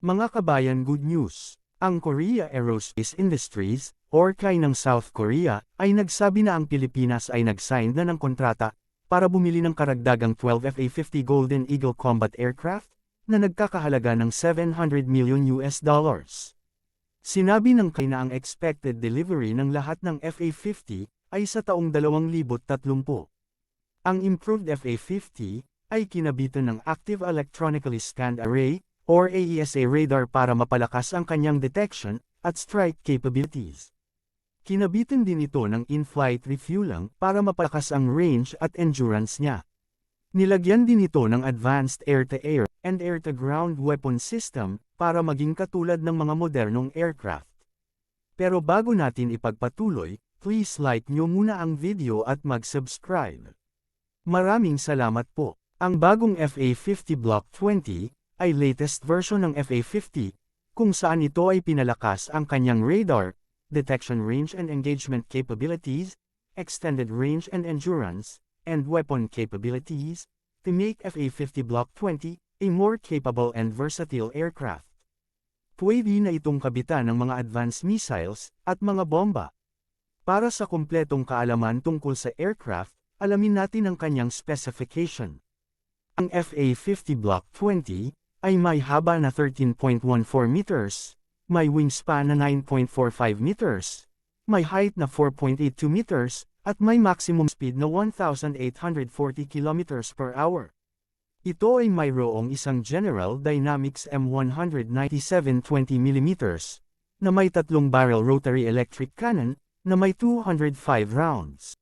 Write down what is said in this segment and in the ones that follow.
Mga kabayan good news. Ang Korea Aerospace Industries, or KAI ng South Korea, ay nagsabi na ang Pilipinas ay nag-sign na ng kontrata para bumili ng karagdagang 12 FA-50 Golden Eagle combat aircraft na nagkakahalaga ng 700 million US dollars. Sinabi ng KAI na ang expected delivery ng lahat ng FA-50 ay sa taong 2030. Ang improved FA-50 ay kinabitan ng Active Electronically Scanned Array, or AESA radar para mapalakas ang kanyang detection at strike capabilities. Kinabitan din ito ng in-flight refueling para mapalakas ang range at endurance niya. Nilagyan din ito ng advanced air-to-air and air-to-ground weapon system para maging katulad ng mga modernong aircraft. Pero bago natin ipagpatuloy, please like nyo muna ang video at mag-subscribe. Maraming salamat po. Ang bagong FA-50 Block 20 ay latest version ng FA-50, kung saan ito ay pinalakas ang kanyang radar, detection range and engagement capabilities, extended range and endurance, and weapon capabilities, to make FA-50 Block 20 a more capable and versatile aircraft. Pwede na itong kabitan ng mga advanced missiles at mga bomba. Para sa kumpletong kaalaman tungkol sa aircraft, alamin natin ang kanyang specification. Ang FA-50 Block 20 ay may haba na 13.14 meters, may wingspan na 9.45 meters, may height na 4.82 meters, at may maximum speed na 1,840 km per hour. Ito ay mayroong isang General Dynamics M197-20mm na may tatlong barrel rotary electric cannon na may 205 rounds.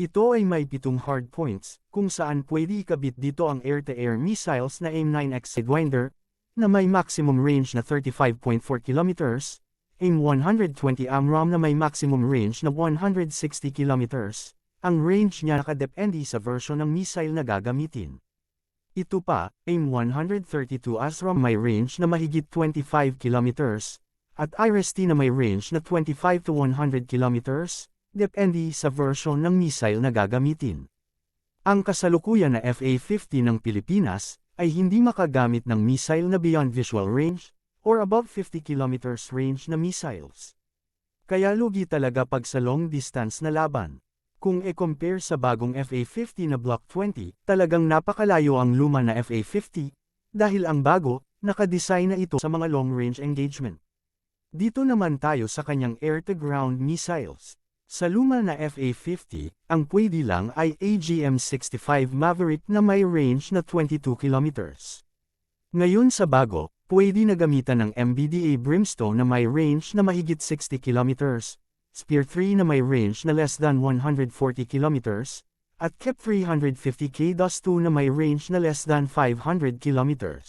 Ito ay may pitong hard points, kung saan pwede ikabit dito ang air-to-air missiles na AIM-9X Sidewinder, na may maximum range na 35.4 km, AIM-120 AMRAAM na may maximum range na 160 km, ang range niya nakadepende sa version ng missile na gagamitin. Ito pa, AIM-132 ASRAAM may range na mahigit 25 km, at IRIS-T na may range na 25 to 100 km, depende sa version ng missile na gagamitin. Ang kasalukuyan na FA-50 ng Pilipinas ay hindi makagamit ng missile na beyond visual range or above 50 km range na missiles. Kaya lugi talaga pag sa long distance na laban. Kung e-compare sa bagong FA-50 na Block 20, talagang napakalayo ang luma na FA-50, dahil ang bago, nakadesign na ito sa mga long-range engagement. Dito naman tayo sa kanyang air-to-ground missiles. Sa luma na FA-50, ang pwede lang ay AGM-65 Maverick na may range na 22 km. Ngayon sa bago, pwede na gamitan ng MBDA Brimstone na may range na mahigit 60 km, Spear 3 na may range na less than 140 km, at KEP 350K DOS 2 na may range na less than 500 km.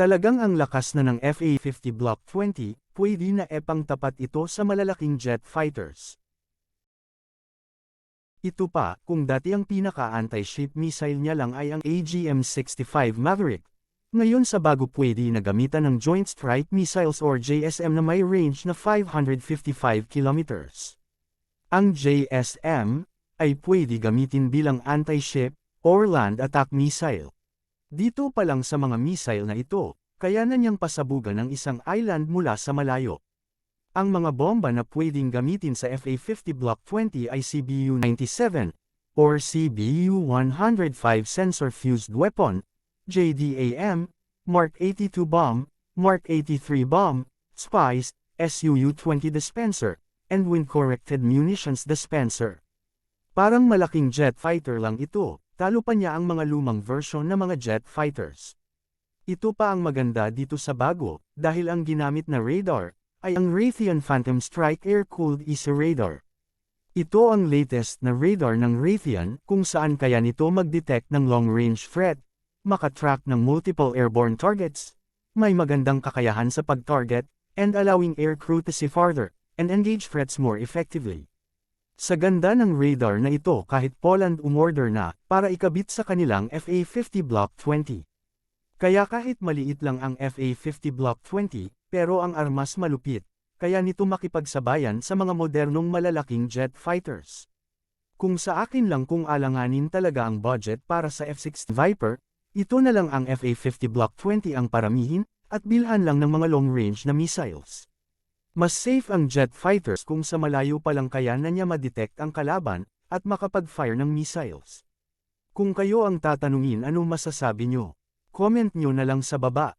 Talagang ang lakas na ng FA-50 Block 20, pwede na epang tapat ito sa malalaking jet fighters. Ito pa, kung dati ang pinaka-anti-ship missile niya lang ay ang AGM-65 Maverick. Ngayon sa bago pwede na gamitan ng Joint Strike Missiles or JSM na may range na 555 kilometers. Ang JSM ay pwede gamitin bilang anti-ship or land attack missile. Dito pa lang sa mga missile na ito, kaya na niyang pasabugan ng isang island mula sa malayo. Ang mga bomba na pwedeng gamitin sa FA-50 Block 20 ay CBU-97, or CBU-105 Sensor Fused Weapon, JDAM, Mark 82 Bomb, Mark 83 Bomb, SPICE, SUU-20 Dispenser, and Wind-Corrected Munitions Dispenser. Parang malaking jet fighter lang ito, talo pa niya ang mga lumang version ng mga jet fighters. Ito pa ang maganda dito sa bago, dahil ang ginamit na radar, ay ang Raytheon Phantom Strike Air-Cooled ESA Radar. Ito ang latest na radar ng Raytheon kung saan kaya nito mag-detect ng long-range threat, makatrack ng multiple airborne targets, may magandang kakayahan sa pag-target, and allowing aircrew to see farther, and engage threats more effectively. Sa ganda ng radar na ito kahit Poland umorder na, para ikabit sa kanilang FA-50 Block 20. Kaya kahit maliit lang ang FA-50 Block 20, pero ang armas malupit, kaya nito makipagsabayan sa mga modernong malalaking jet fighters. Kung sa akin lang kung alanganin talaga ang budget para sa F-16 Viper, ito na lang ang FA-50 Block 20 ang paramihin, at bilhan lang ng mga long-range na missiles. Mas safe ang jet fighters kung sa malayo pa lang kaya na niya madetect ang kalaban, at makapag-fire ng missiles. Kung kayo ang tatanungin anong masasabi nyo, comment nyo na lang sa baba.